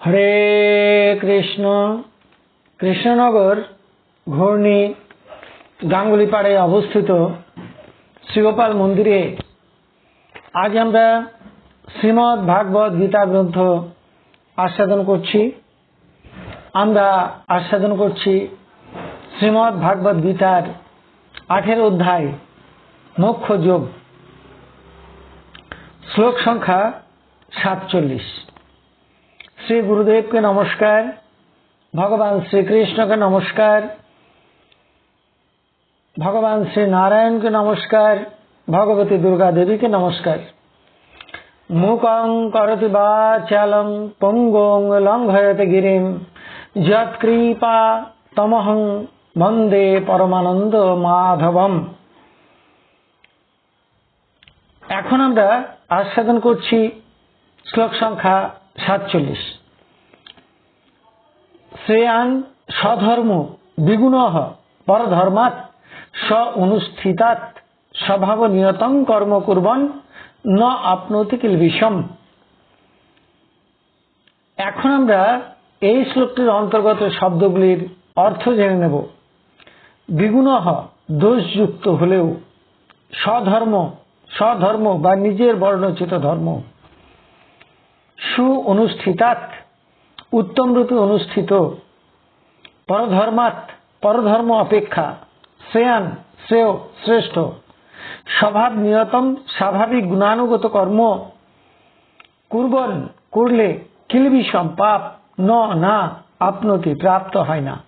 হরে কৃষ্ণ, কৃষ্ণনগর ঘূর্ণি গাঙ্গুলিপাড়ে অবস্থিত শ্রীগোপাল মন্দিরে। আজ আমরা শ্রীমৎ ভাগবত গীতা গ্রন্থ আস্বাদন করছি। আমরা আস্বাদন করছি শ্রীমৎ ভাগবত গীতার আঠেরো অধ্যায় মোক্ষ যোগ শ্লোক সংখ্যা সাতচল্লিশ। শ্রী গুরুদেবকে নমস্কার, ভগবান শ্রীকৃষ্ণকে নমস্কার, ভগবান শ্রী নারায়ণকে নমস্কার, ভগবতী দুর্গা দেবীকে নমস্কার। মুকং করতি বাচালং পঙ্গং লঙ্ঘয়তে গিরিম যৎকৃপা তমহং বন্দে পরমানন্দ মাধবম। এখন আমরা আস্বাদন করছি শ্লোক সংখ্যা সাতচল্লিশ। শ্রেয়ান স্বধর্ম বিগুণ পরধর্মাৎ স অনুষ্ঠিতাৎ স্বভাব নিয়তং কর্ম কুর্বন ন আপনতি কিল বিষম। এখন আমরা এই শ্লোকটির অন্তর্গত শব্দগুলির অর্থ জেনে নেব। বিগুণ দোষযুক্ত হলেও স্বধর্ম স্বধর্ম বা নিজের বর্ণচিত ধর্ম। সু অনুষ্ঠিতাৎ উত্তম রূপে অনুষ্ঠিত। পরধর্মাত পরধর্ম অপেক্ষা, শ্রেয়ান, শ্রেয়, শ্রেষ্ঠ। স্বভাব নিয়তম স্বাভাবিক গুণানুগত কর্ম। কুর্বন, করলে কিলবিষম পাপ, ন, না, আপনতি প্রাপ্ত হয় না।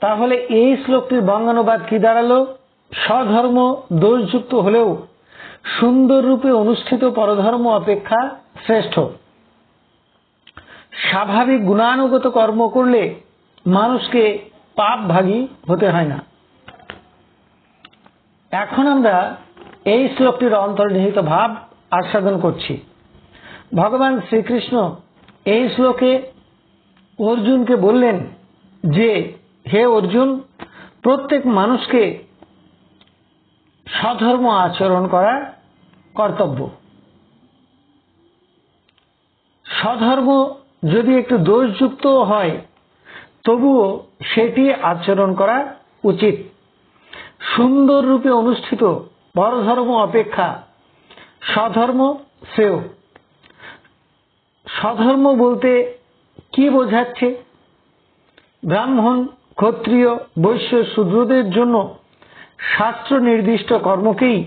তাহলে এই শ্লোকটির বঙ্গানুবাদ কি দাঁড়াল? স্বধর্ম দোষযুক্ত হলেও সুন্দর রূপে অনুষ্ঠিত পরধর্ম অপেক্ষা শ্রেষ্ঠ। স্বাভাবিক গুণানুগত কর্ম করলে মানুষকে পাপ ভাগী হতে হয় না। এখন আমরা এই শ্লোকটির অন্তর্নিহিত ভাব আস্বাদন করছি। ভগবান শ্রীকৃষ্ণ এই শ্লোকে অর্জুনকে বললেন যে, হে অর্জুন, প্রত্যেক মানুষকে সধর্ম আচরণ করা কর্তব্য। স্বধর্ম যদি একটু দোষযুক্ত হয়, তবুও সেটি আচরণ করা উচিত। সুন্দর রূপে অনুষ্ঠিত বড় ধর্ম অপেক্ষা স্বধর্ম শ্রেয়। স্বধর্ম বলতে কি বোঝাচ্ছে? ব্রাহ্মণ, ক্ষত্রিয়, বৈশ্য, শূদ্রদের জন্য শাস্ত্র নির্দিষ্ট কর্মকেই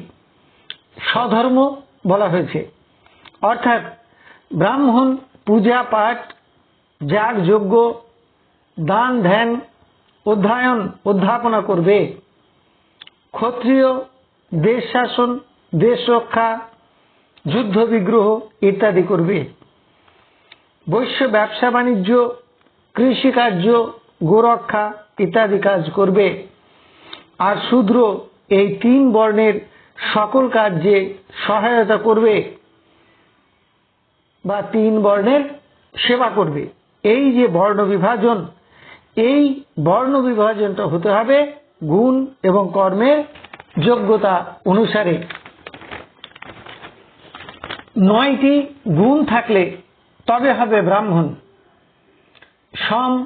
স্বধর্ম বলা হয়েছে। অর্থাৎ ব্রাহ্মণ, পূজা পাঠ, যাগ, যজ্ঞ, দান, ধ্যান, অধ্যায়ন, অধ্যাপনা করবে। ক্ষত্রিয়, দেশ শাসন, দেশ রক্ষা, যুদ্ধ বিগ্রহ ইত্যাদি করবে। বৈশ্য ব্যবসা বাণিজ্য কৃষিকার্য গোরক্ষা ইত্যাদি কাজ করবে। আর শূদ্র এই তিন বর্ণের সকল কার্যে সহায়তা করবে বা তিন বর্ণের সেবা করবে, এই যে বর্ণ বিভাজন, এই বর্ণ বিভাজনটা হতে হবে গুণ এবং কর্মের যোগ্যতা অনুসারে। নয়টি গুণ থাকলে তবে হবে ব্রাহ্মণ। সম,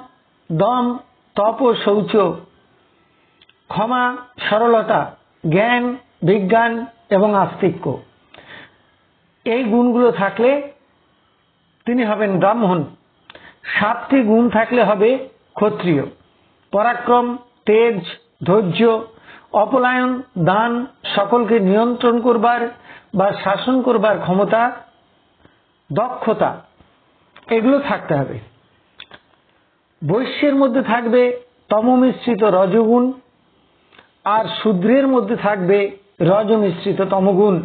দম, তপ, শৌচ, ক্ষমা, সরলতা, জ্ঞান বিজ্ঞান এবং আস্তিক্য। এই গুণগুলো থাকলে তিনি হবেন ব্রাহ্মণ। সাতটি গুণ থাকলে হবে ক্ষত্রিয়। পরাক্রম, তেজ, ধৈর্য, অপলায়ন, দান, সকলকে নিয়ন্ত্রণ করবার বা শাসন করবার ক্ষমতা, দক্ষতা, এগুলো থাকতে হবে। বৈশ্যের মধ্যে থাকবে তমমিশ্রিত রজগুণ আর শূদ্রের মধ্যে থাকবে রজ মিশ্রিত তমগুণ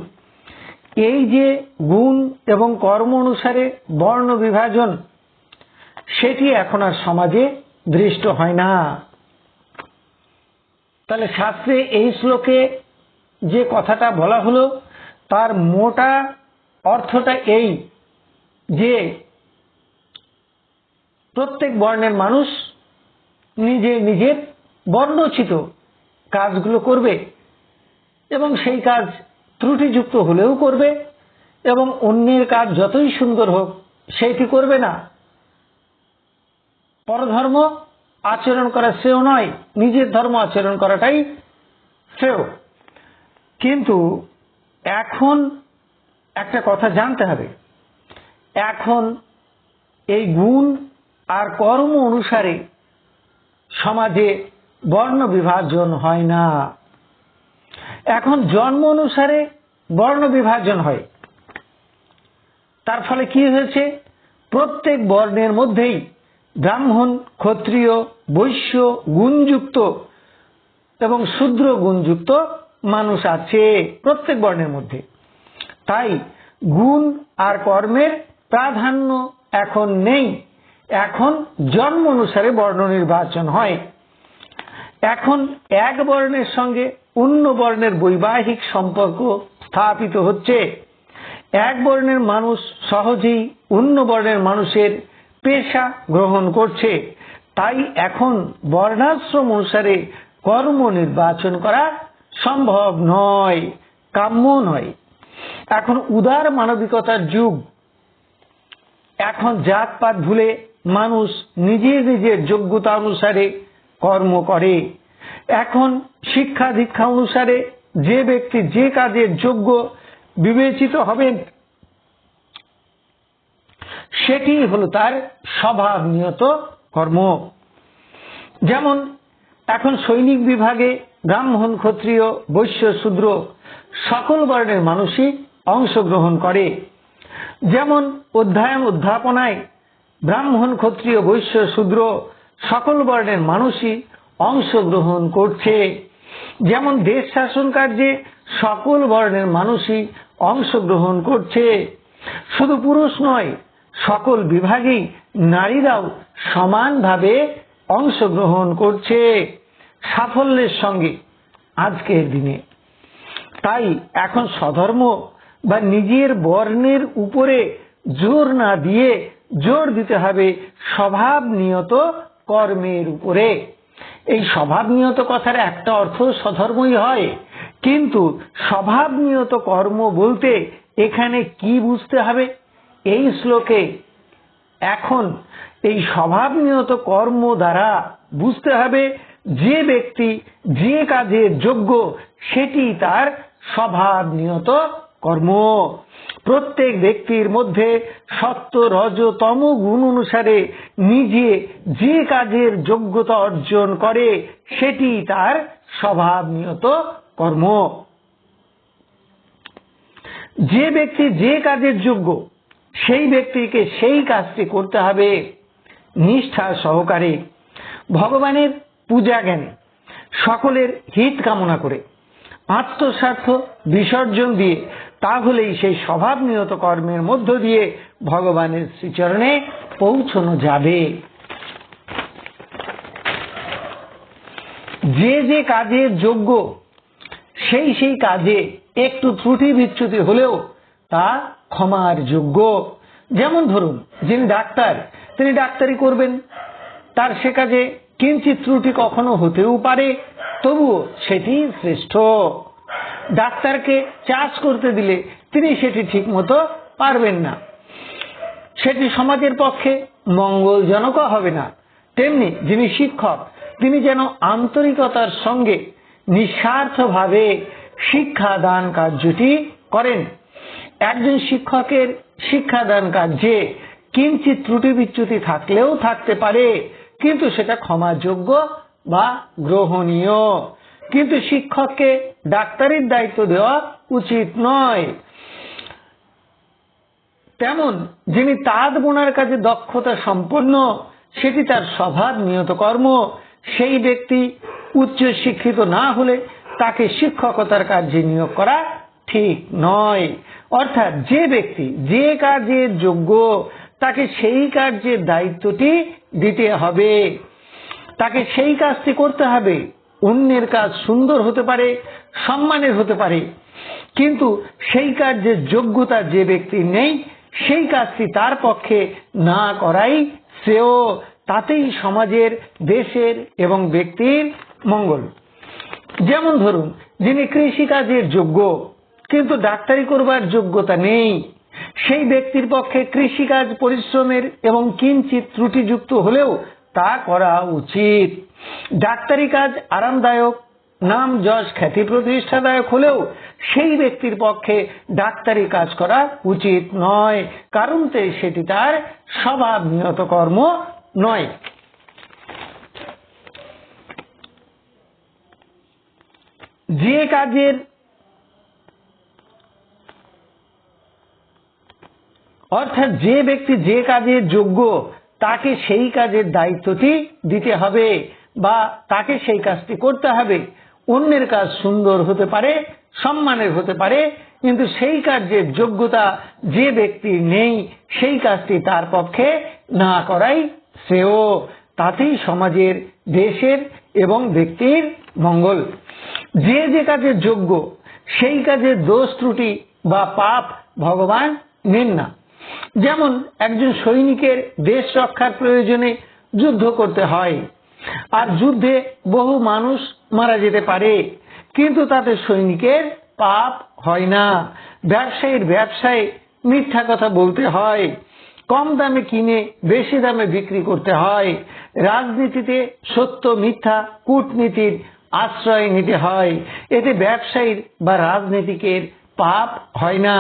এই যে গুণ এবং কর্ম অনুসারে বর্ণ বিভাজন, সেটি এখন আর সমাজে দৃষ্ট হয় না। তাহলে শাস্ত্রে এই শ্লোকে যে কথাটা বলা হলো, তার মোটা অর্থটা এই যে প্রত্যেক বর্ণের মানুষ নিজে নিজের বর্ণচিত কাজগুলো করবে। এবং সেই কাজ ত্রুটিযুক্ত হলেও করবে, এবং অন্যের কাজ যতই সুন্দর হোক সেইটি করবে না? পরধর্ম আচরণ করা শ্রেয় নয়, নিজের ধর্ম আচরণ করাটাই শ্রেয়। কিন্তু এখন একটা কথা জানতে হবে। এখন এই গুণ আর কর্ম অনুসারে সমাজে বর্ণ বিভাজন হয় না। এখন জন্ম অনুসারে বর্ণ বিভাজন হয়। তার ফলে কি হয়েছে? প্রত্যেক বর্ণের মধ্যেই ব্রাহ্মণ, ক্ষত্রিয়, বৈশ্য গুণযুক্ত এবং শূদ্র গুণযুক্ত মানুষ আছে প্রত্যেক বর্ণের মধ্যে। তাই গুণ আর কর্মের প্রাধান্য এখন নেই। এখন জন্ম অনুসারে বর্ণ নির্বাচন হয়। এখন এক বর্ণের সঙ্গে অন্য বর্ণের বৈবাহিক সম্পর্ক স্থাপিত হচ্ছে। এক বর্ণের মানুষ সহজেই অন্য বর্ণের মানুষের পেশা গ্রহণ করছে। তাই এখন বর্ণাশ্রম অনুসারে কর্ম নির্বাচন করা সম্ভব নয়, কাম্য নয়। এখন উদার মানবিকতার যুগ। এখন জাতপাত ভুলে মানুষ নিজের নিজের যোগ্যতা অনুসারে কর্ম করে। এখন শিক্ষা দীক্ষা অনুসারে যে ব্যক্তি যে কাজের যোগ্য বিবেচিত হবেন, সেটি হলো তার স্বভাব নিয়ত কর্ম। যেমন এখন সৈনিক বিভাগে ব্রাহ্মণ, ক্ষত্রিয়, বৈশ্য, শূদ্র সকল বর্ণের মানুষই অংশগ্রহণ করে। যেমন অধ্যায়ন অধ্যাপনায় ব্রাহ্মণ, ক্ষত্রিয়, বৈশ্য, শূদ্র সকল বর্ণের মানুষই অংশগ্রহণ করছে। যেমন দেশ শাসন কার্যে সকল বর্ণের মানুষই অংশগ্রহণ করছে। শুধু পুরুষ নয়, সকল বিভাগেই নারীরাও সমানভাবে অংশগ্রহণ করছে সাফল্যের সঙ্গে আজকের দিনে। তাই এখন স্বধর্ম বা নিজের বর্ণের উপরে জোর না দিয়ে জোর দিতে হবে স্বভাব নিয়ত কর্মের উপরে। এই স্বভাব নিয়ত কথার একটা অর্থ স্বধর্মই হয়। কিন্তু স্বভাব নিয়ত কর্ম বলতে এখানে কি বুঝতে হবে? এই শ্লোকে এখন এই স্বভাব নিয়ত কর্ম দ্বারা বুঝতে হবে যে ব্যক্তি যে কাজের যোগ্য, সেটি তার স্বভাব নিয়ত কর্ম। প্রত্যেক ব্যক্তির মধ্যে সত্য, রজ, তম গুণ অনুসারে নিজে যে কাজের যোগ্যতা অর্জন করে, সেটি তার স্বভাব নিয়ত কর্ম। যে ব্যক্তি যে কাজের যোগ্য, সেই ব্যক্তিকে সেই কাজটি করতে হবে নিষ্ঠা সহকারে। ভগবানের পূজা জ্ঞানে সকলের হিত কামনা করে, আত্মস্বার্থ বিসর্জন দিয়ে তাহলেই সেই স্বভাব নিয়ত কর্মের মধ্য দিয়ে ভগবানের শ্রীচরণে পৌঁছানো যাবে। যে যে কাজের যোগ্য, সেই সেই কাজে একটু ত্রুটি বিচ্যুতি হলেও তা ক্ষমার যোগ্য। যেমন ধরুন, যিনি ডাক্তার, তিনি ডাক্তারি করবেন। তার সে কাজে কিঞ্চিত ত্রুটি কখনো হতেও পারে, তবুও সেটি শ্রেষ্ঠ। ডাক্তারকে চাষ করতে দিলে তিনি সেটি ঠিক মতো পারবেন না। সেটি সমাজের পক্ষে মঙ্গলজনক হবে না। তেমনি যিনি শিক্ষক, তিনি যেন আন্তরিকতার সঙ্গে নিঃস্বার্থভাবে শিক্ষাদান কার্যটি করেন। একজন শিক্ষকের শিক্ষাদান কার্যে কিঞ্চিত ত্রুটি বিচ্যুতি থাকলেও থাকতে পারে, কিন্তু সেটা ক্ষমাযোগ্য বা গ্রহণীয়। কিন্তু শিক্ষককে ডাক্তারির দায়িত্ব দেওয়া উচিত নয়। তেমন যিনি তাঁত বোনার কাজে দক্ষতা সম্পন্ন, সেটি তার স্বভাব নিয়ত কর্ম সেই ব্যক্তি উচ্চ শিক্ষিত না হলে তাকে শিক্ষকতার কাজে নিয়োগ করা ঠিক নয়। অর্থাৎ যে ব্যক্তি যে কাজের যোগ্য, তাকে সেই কার্যের দায়িত্বটি দিতে হবে। তাকে সেই কাজটি করতে হবে। অন্যের কাজ সুন্দর হতে পারে, সম্মানের হতে পারে। কিন্তু সেই কার্যের যোগ্যতা যে ব্যক্তির নেই, সেই কাজটি তার পক্ষে না করাই শ্রেয়। তাতেই সমাজের, দেশের এবং ব্যক্তির মঙ্গল। যেমন ধরুন, যিনি কৃষিকাজের যোগ্য, কিন্তু ডাক্তারি করবার যোগ্যতা নেই, সেই ব্যক্তির পক্ষে কৃষিকাজ, পরিশ্রমের এবং কিঞ্চিত ত্রুটিযুক্ত হলেও তা করা উচিত। ডাক্তারি কাজ আরামদায়ক, নাম যশ খ্যাতি প্রতিষ্ঠাদায়ক হলেও সেই ব্যক্তির পক্ষে ডাক্তারি কাজ করা উচিত নয়, কারণ সেটি তার স্বভাব নিয়ত কর্ম নয়। যে কাজের অর্থাৎ যে ব্যক্তি যে কাজের যোগ্য তাকে সেই কাজের দায়িত্বটি দিতে হবে বা তাকে সেই কাজটি করতে হবে। অন্যের কাজ সুন্দর হতে পারে, সম্মানের হতে পারে, কিন্তু সেই কাজের যোগ্যতা যে ব্যক্তির নেই, সেই কাজটি তার পক্ষে না করাই শ্রেয়। তাতেই সমাজের, দেশের এবং ব্যক্তির মঙ্গল। যে যে কাজের যোগ্য, সেই কাজের দোষ ত্রুটি বা পাপ ভগবান নেন না। যেমন একজন সৈনিকের দেশ রক্ষার প্রয়োজনে যুদ্ধ করতে হয়। আর যুদ্ধে বহু মানুষ মারা যেতে পারে, কিন্তু তাতে সৈনিকের পাপ হয় না। ব্যবসায়ীর ব্যবসায় মিথ্যা কথা বলতে হয়, কম দামে কিনে বেশি দামে বিক্রি করতে হয়, রাজনীতিতে সত্য মিথ্যা কূটনীতির আশ্রয় নিতে হয়। এতে ব্যবসায়ীর বা রাজনীতিকের পাপ হয় না।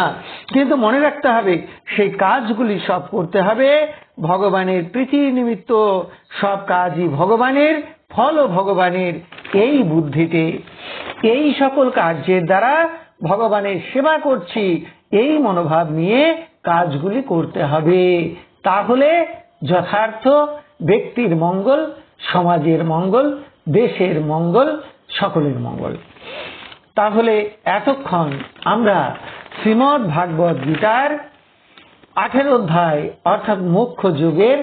কিন্তু মনে রাখতে হবে, সেই কাজগুলি সব করতে হবে। ভগবানের প্রীতি নিমিত্ত সব কাজই ভগবানের ফল ভগবানের এই বুদ্ধিতে। এই সকল কার্যের দ্বারা ভগবানের সেবা করছি, এই মনোভাব নিয়ে কাজগুলি করতে হবে। তাহলে যথার্থ ব্যক্তির মঙ্গল, সমাজের মঙ্গল, দেশের মঙ্গল, সকলের মঙ্গল। তাহলে এতক্ষণ আমরা শ্রীমদ ভাগবত গীতার আঠেরো অধ্যায়, অর্থাৎ মুখ্য যুগের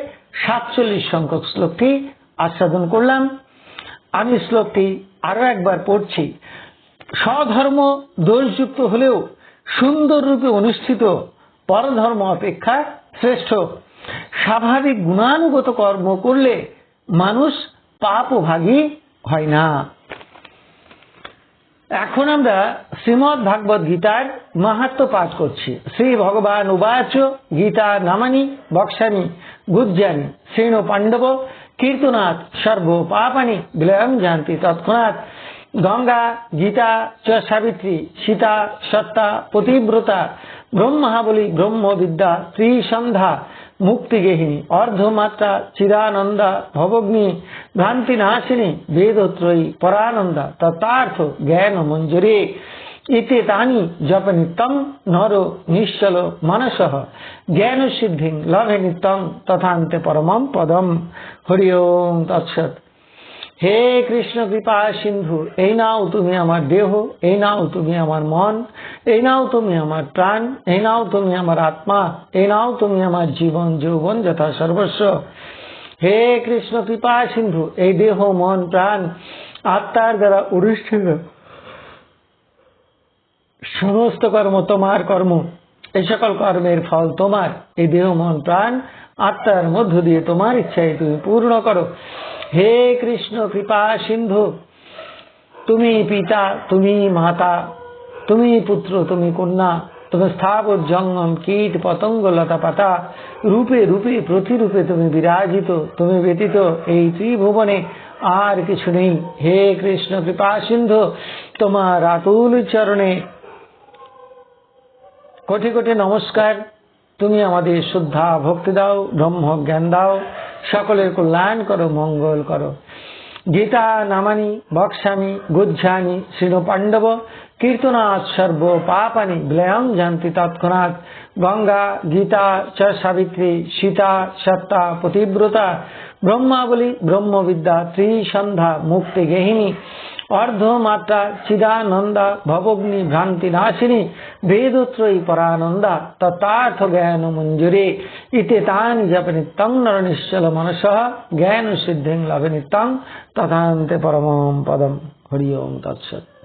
সাতচল্লিশ সংখ্যক শ্লোকটি আস্বাদন করলাম। আমি শ্লোকটি আরও একবার পড়ছি। স্বধর্ম দোষযুক্ত হলেও সুন্দর রূপে অনুষ্ঠিত পরধর্ম অপেক্ষা শ্রেষ্ঠ। স্বাভাবিক গুণানুগত কর্ম করলে মানুষ পাপ ভাগী হয় না। এখন আমরা শ্রীমদ ভাগবত গীতার মাহাত্ম পাঠ করছি। শ্রী ভগবান উবাচ গীতা নামানি বক্সানি গুজ্জানি শ্রীণ পাণ্ডব কীর্তনাথ সর্ব পাপানি বিলয়ম জানতি তৎক্ষণাৎ গঙ্গা, গীতা চ সাবিত্রী, সীতা, সত্তা, পতিব্রতা, ব্রহ্মাবলী, ব্রহ্মবিদ্যা, ত্রিসন্ধ্যা মুক্তিগেহিনী অর্ধমাত্রা চিদানন্দা, ভবগ্নি ভ্রান্তি নাশিনী বেদত্রয়ী, পরানন্দা, তথার্থ জ্ঞান মঞ্জুরে ইতে তানি জপ নিত্যম নর নিশ্চল মানস জ্ঞান সিদ্ধি লভে নিত্যম তথান্তে পরমম পদম। হরি ওম তৎসৎ। হে কৃষ্ণ কৃপা সিন্ধু, এই নাও তুমি আমার দেহ, এই নাও তুমি আমার মন, এই নাও তুমি আমার প্রাণ, এই নাও তুমি আমার আত্মা, এই নাও তুমি আমার জীবন, যৌবন যথা সর্বস্ব। হে কৃষ্ণ কৃপা সিন্ধু, এই দেহ, মন, প্রাণ, আত্মার দ্বারা অনুষ্ঠিত সমস্ত কর্ম তোমার কর্ম, এই সকল কর্মের ফল তোমার। এই দেহ, মন, প্রাণ আত্মার মধ্য দিয়ে তোমার ইচ্ছায় তুমি পূর্ণ করো। হে কৃষ্ণ কৃপা সিন্ধু, তুমি পিতা, তুমি মাতা, তুমি পুত্র, তুমি কন্যা, তুমি স্থাবর জঙ্গম, কীট, পতঙ্গ, লতা পাতা, রূপে রূপে, প্রতিরূপে তুমি বিরাজিত, তুমি ব্যতীত এই ত্রিভুবনে আর কিছু নেই। হে কৃষ্ণ কৃপা সিন্ধু, তোমার আতুল চরণে। কোটি কোটি নমস্কার। তুমি আমাদের শ্রদ্ধা, ভক্তি দাও, ব্রহ্ম জ্ঞান দাও, সকলের কল্যাণ করো, মঙ্গল করো। গীতা, নামানি, বক্সামি, গুজ্জানি শ্রীণ পাণ্ডব কীর্তনাথ সর্ব পাপানি, বিলয়ং জানতি তৎক্ষণাৎ। গঙ্গা, গীতা, চ সাবিত্রী, সীতা, সত্তা, পতিব্রতা, ব্রহ্মাবলী, ব্রহ্মবিদ্যা, ত্রিসন্ধ্যা, মুক্তি গেহিনী অর্ধমাত্রা চিদানন্দা, ভবগ্নি ভ্রান্তি নাশিনী বেদত্রয়ী পরানন্দা, তথার্থ জ্ঞান মঞ্জুরে ইতে তানি জপ নিত্যং নর নিশ্চল মনস জ্ঞান সিদ্ধিং লভ নিত্যং তথান্তে পরম পদম। হরি ওম তৎসৎ।